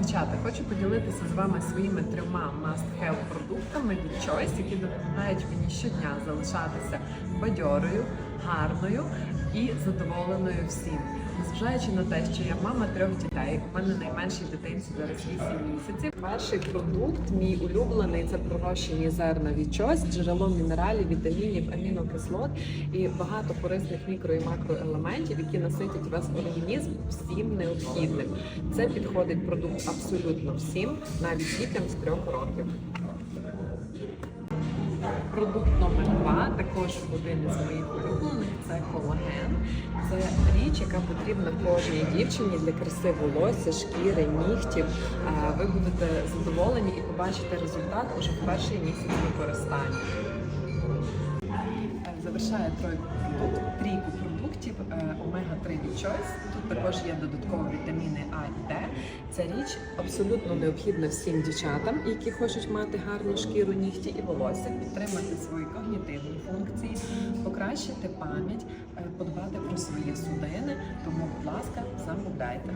Дівчата, хочу поділитися з вами своїми трьома must-have продуктами від Choice, які допомагають мені щодня залишатися бадьорою, гарною і задоволеною всім. Незважаючи на те, що я мама трьох дітей, у мене найменшій дитинці зараз 8 місяців. Перший продукт, мій улюблений, це пророщені зерна від Choice, джерело мінералів, вітамінів, амінокислот і багато корисних мікро і макроелементів, які наситять весь організм всім необхідним. Це підходить продукт абсолютно всім, навіть дітям з трьох років. Продукт номер два, також один із моїх улюблених, це колаген. Це річ, яка потрібна кожній дівчині для краси волосся, шкіри, нігтів. Ви будете задоволені і побачите результат уже в перший місяць використання. Е, Завершає тройку продуктів омега-3 від Choice. Тут також є додатково вітаміни А і Д. Ця річ абсолютно необхідна всім дівчатам, які хочуть мати гарну шкіру, нігті і волосся, підтримати свої когнітивні функції, покращити пам'ять, е, подбати про свої судини. Тому, будь ласка, замовляйте.